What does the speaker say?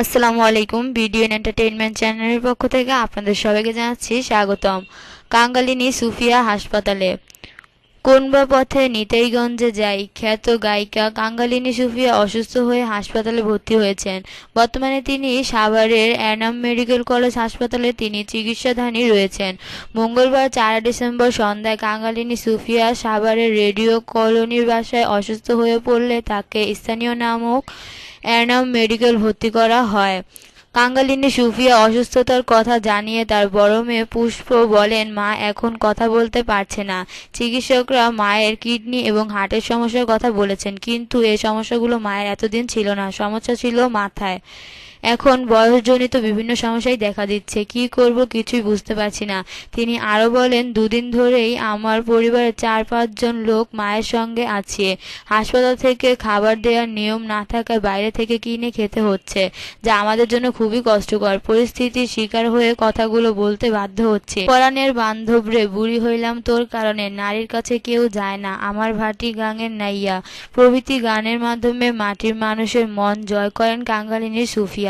আসসালামু আলাইকুম video entertainment চ্যানেলের পক্ষ থেকে আপনাদের সবাইকে জানাচ্ছি স্বাগতম। কাঙ্গালিনী সুফিয়া হাসপাতালে। কোন বা পথে নিতাইগঞ্জে যাই, খ্যাত গায়িকা কাঙ্গালিনী সুফিয়া অসুস্থ হয়ে হাসপাতালে ভর্তি হয়েছেন। বর্তমানে তিনি সাভারের অ্যানাম মেডিকেল কলেজ হাসপাতালে তিনি চিকিৎসাধানী রয়েছেন। মঙ্গলবার চার ডিসেম্বর সন্ধ্যায় কাঙ্গালিনী সুফিয়া সাভারের রেডিও কলোনির বাসায় অসুস্থ হয়ে পড়লে তাকে স্থানীয় নামক অ্যানাম মেডিকেল ভর্তি করা হয়। কাঙ্গালিনী সুফিয়া অসুস্থতার কথা জানিয়ে তার বড় মেয়ে পুষ্প বলেন, মা, এখন কথা বলতে পারছে না। চিকিৎসকরা মায়ের কিডনি এবং হার্টের সমস্যার কথা বলেছেন, কিন্তু এই সমস্যাগুলো মায়ের এতদিন ছিল না। সমস্যা ছিল মাথায়। এখন বয়সজনিত বিভিন্ন সমস্যাই দেখা দিচ্ছে। কি করব কিছুই বুঝতে পারছি না। তিনি আরও বলেন, দুদিন ধরেই আমার পরিবারের চার পাঁচজন লোক মায়ের সঙ্গে আছে। হাসপাতাল থেকে খাবার দেওয়ার নিয়ম না থাকায় বাইরে থেকে কিনে খেতে হচ্ছে, যা আমাদের জন্য খুবই কষ্টকর। পরিস্থিতির শিকার হয়ে কথাগুলো বলতে বাধ্য হচ্ছে। পরাণের বান্ধবরে বুড়ি হইলাম তোর কারণে। নারীর কাছে কেউ যায় না। আমার ভাটি গাঙের নাইয়া। প্রভৃতি গানের মাধ্যমে মাটির মানুষের মন জয় করেন কাঙ্গালিনী সুফিয়া।